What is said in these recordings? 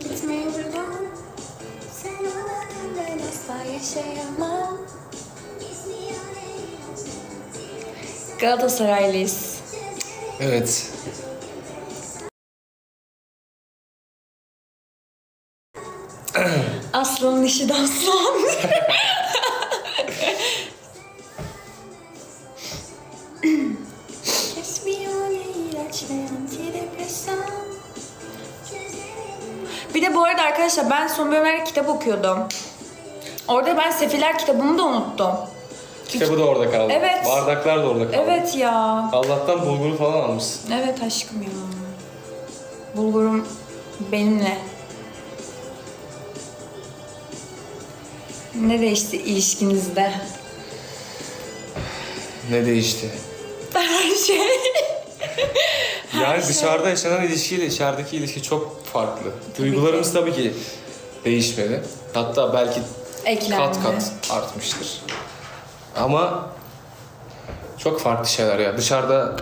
Gitme buradan. Sen olmadan ben asla yaşayamam. Galatasaraylıyız. Evet. Aslanın işi de aslan. Kesmiyor ne ilaç Bir de bu arada arkadaşlar ben son bölümlerde kitap okuyordum. Orada ben Sefiller kitabını da unuttum. Kitabı da orada kaldı. Evet. Bardaklar da orada kaldı. Evet ya. Allah'tan bulguru falan almışsın. Evet aşkım ya. Bulgurum benimle. Ne değişti ilişkinizde? Ne değişti? Her şey. Yani şey. dışarıda yaşanan ilişkiyle içerideki ilişki çok farklı. Duygularımız tabii ki değişmedi. Hatta belki Eklendi. kat kat artmıştır. Ama çok farklı şeyler ya. Dışarıda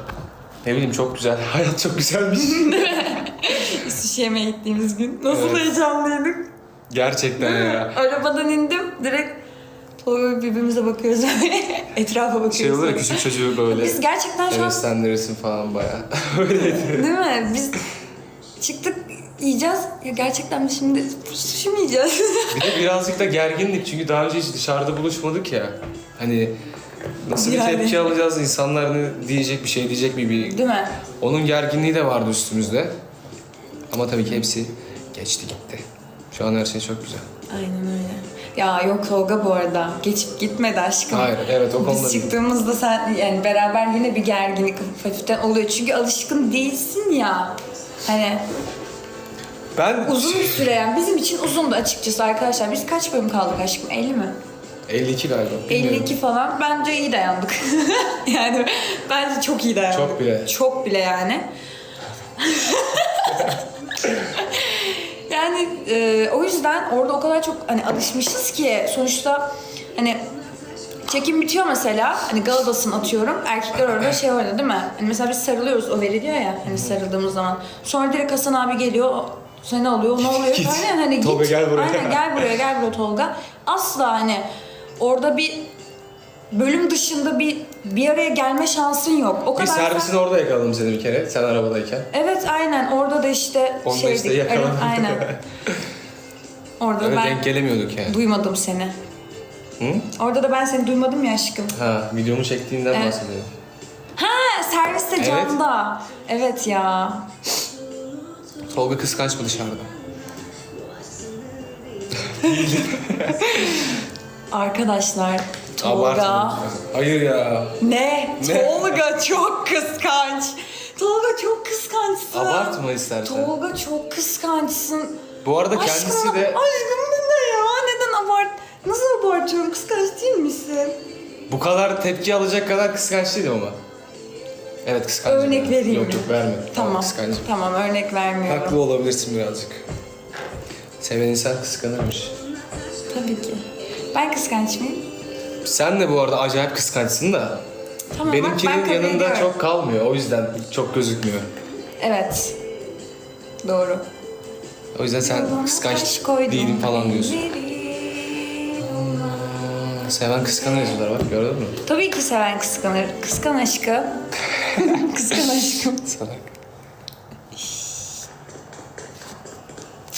ne bileyim çok güzel. Hayat çok güzelmiş. Yemeğe gittiğimiz gün. Nasıl Evet. heyecanlıydık. Gerçekten ya. Arabadan indim. Direkt Tolga birbirimize bakıyoruz. Etrafa bakıyoruz. Şey olur ya küçük çocuğu böyle Biz gerçekten şu an heveslendirirsin falan bayağı. Öyleydi. Değil mi? Biz çıktık yiyeceğiz. Ya gerçekten de şimdi sushi mi yiyeceğiz? Bir de birazcık da gerginlik çünkü daha önce hiç dışarıda buluşmadık ya. Hani nasıl bir Yani. tepki alacağız, insanlar ne diyecek, bir şey diyecek mi? Bir... Değil mi? Onun gerginliği de vardı üstümüzde. Ama tabii ki hepsi geçti gitti. Şu an her şey çok güzel. Aynen öyle. Ya yok Tolga bu arada. Geçip gitmedi aşkım. Hayır, evet, o konuda Biz değil. çıktığımızda sen yani beraber yine bir gerginlik hafiften oluyor. Çünkü alışkın değilsin ya. Hani Ben uzun bir süre yani bizim için uzundu açıkçası arkadaşlar. Biz kaç bölüm kaldık aşkım? 50 mi? 52 galiba. bilmiyorum. 52 falan. Bence iyi dayandık. yani bence çok iyi dayandık. Çok bile. Çok bile yani. yani e, o yüzden orada o kadar çok hani alışmışız ki sonuçta hani çekim bitiyor mesela hani Galadas'ın atıyorum erkekler orada şey orada değil mi? Hani mesela biz sarılıyoruz o veri diyor ya hani sarıldığımız zaman. Sonra direkt Hasan abi geliyor seni alıyor ne oluyor? Git. Aynen hani git. Tolga gel buraya. Aynen gel buraya gel buraya Tolga. Asla hani orada bir bölüm dışında bir bir araya gelme şansın yok. O kadar servisin orada yakaladım seni bir kere, sen arabadayken. Evet aynen orada da işte 15'te şeydik. yakaladım. Evet, aynen. Orada Öyle ben denk gelemiyorduk yani. duymadım seni. Hı? Orada da ben seni duymadım ya aşkım. Ha, videomu çektiğinden Evet. bahsediyorum. Ha serviste Evet. camda. Evet ya. Tolga kıskanç mı dışarıda? Arkadaşlar Tolga. Abartma. Hayır ya. Ne? Ne? Tolga çok kıskanç. Tolga çok kıskançsın. Abartma istersen. Tolga çok kıskançsın. Bu arada kendisi de Aşkım bu ne ya? Neden abart... Nasıl abartıyorum? Kıskanç değil misin? bu kadar tepki alacak kadar kıskanç değil ama. Evet kıskancım. Örnek ben. vereyim Yok mi? yok verme. Tamam. kıskancım. Tamam örnek vermiyorum. Haklı olabilirsin birazcık. Seven insan kıskanırmış. Tabii ki. Ben kıskanç mıyım? Sen de bu arada acayip kıskançsın da. Tamam bak ben benimkinin kabul yanında ediyorum. çok kalmıyor. O yüzden çok gözükmüyor. Evet. Doğru. O yüzden sen Yoluna kıskanç taş koydum değilim falan diyorsun. Seven kıskanır yazıyorlar bak gördün mü? Tabii ki seven kıskanır. Kıskan aşkı. Kıskan aşkım. Salak.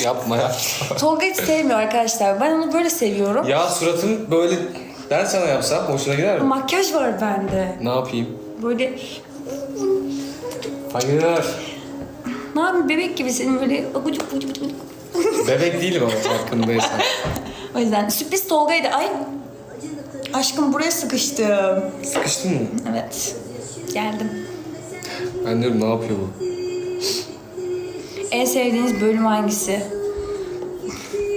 Yapma ya. Tolga hiç sevmiyor arkadaşlar. Ben onu böyle seviyorum. ya suratın böyle ben sana yapsam hoşuna gider mi? Makyaj var bende. Ne yapayım? Böyle Hayır. ne yapayım bebek gibi senin böyle agucuk agucuk agucuk. Bebek değilim ama farkındaysan. O yüzden sürpriz Tolga'ydı. Ay aşkım buraya sıkıştım. Sıkıştın mı? Evet. Geldim. Ben diyorum ne yapıyor bu? En sevdiğiniz bölüm hangisi?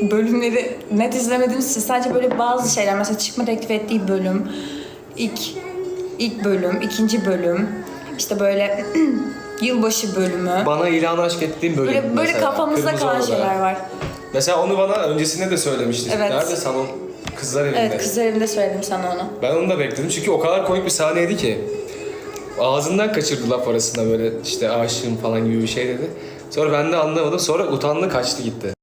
Bölümleri net izlemediğiniz için sadece böyle bazı şeyler mesela çıkma teklif ettiği bölüm, ilk ilk bölüm, ikinci bölüm, işte böyle yılbaşı bölümü. Bana ilan aşk ettiğim bölüm Böyle böyle mesela. kafamızda kalan şeyler var. Mesela onu bana öncesinde de söylemiştin. Evet. Nerede salon? Kızlar evinde. Evet kızlar evinde söyledim sana onu. Ben onu da bekledim çünkü o kadar komik bir sahneydi ki. ağzından kaçırdı laf arasında böyle işte aşığım falan gibi bir şey dedi. Sonra ben de anlamadım. Sonra utandı kaçtı gitti.